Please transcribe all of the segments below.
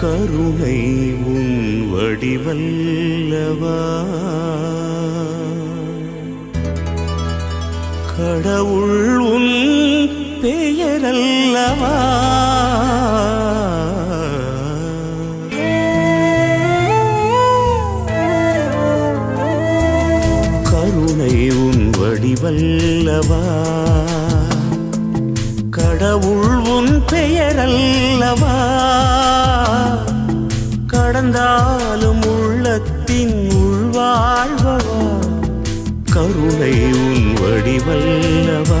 கருணை உன் வடிவல்லவா? கடவுள் உன் பெயரல்லவா? கருணை உன் வடிவல்லவா? கடவுள் உன் பெயரல்லவா? கடந்தாலும் உள்ளத்தின் உள்வாழ்வவா கருணை உன் வடிவல்லவா?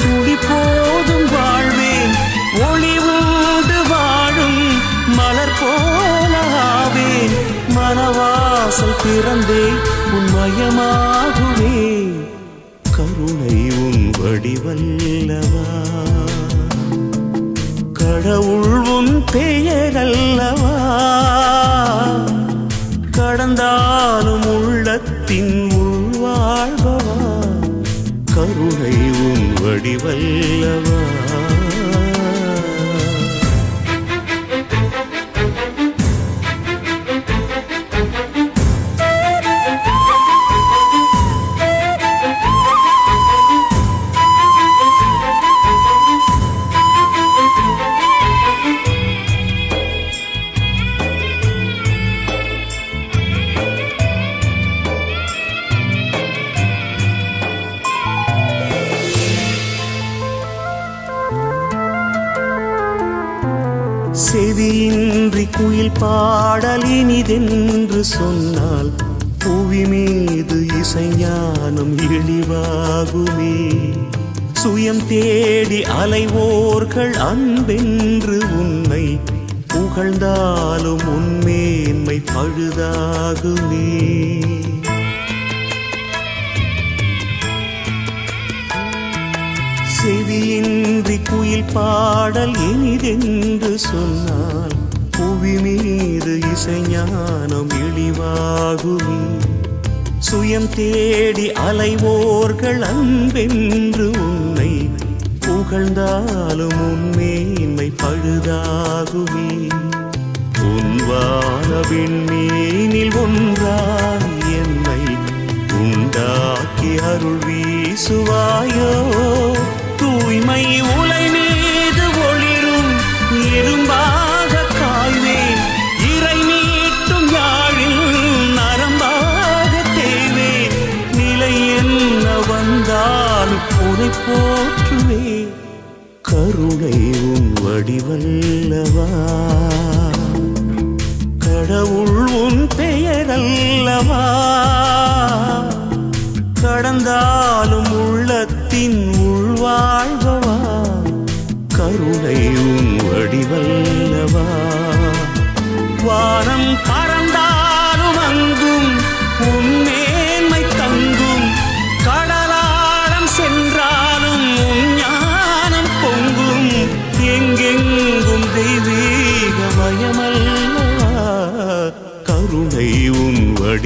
துடி போதும் வாழ்வேன் ஒளிவோடு வாழும் மலர் போலாவேன் மனவாசல் திறந்தே உன்மயமாகுவே கருணை உன் வடிவல்லவா. கடவுள் உன் பெயரல்லவா கடந்தாலும் வடிவல்லவா செவியின்றி குயில் பாடலினிதென்று சொன்னால் புவி மீது இசைஞானம் இழிவாகுமே. சுயம் தேடி அலைவோர்கள் அன்பென்று உன்னை புகழ்ந்தாலும் உன்மேன்மை பழுதாகுமே. செவியின்றி குயில் பாடல் இனிதென்று சொன்னால் புவி மீது இசைஞானம் இழிவாகுமே. சுயம் தேடி அலைவோர்கள் அன்பென்று உன்னை புகழ்ந்தாலும் உண்மையின்மை பழுதாகுமே. உன்வான விண்மீனில் ஒன்றாய் என்னை உண்டாக்கி அருள் வீசுவாயோ? போற்றுவே கருணை உன் வடிவல்லவா. கடவுள் உன் பெயரல்லவா. கடந்தாலும் உள்ளத்தின் உள்வாழ்வவா கருணை உன் வடிவல்லவா. வானம் கா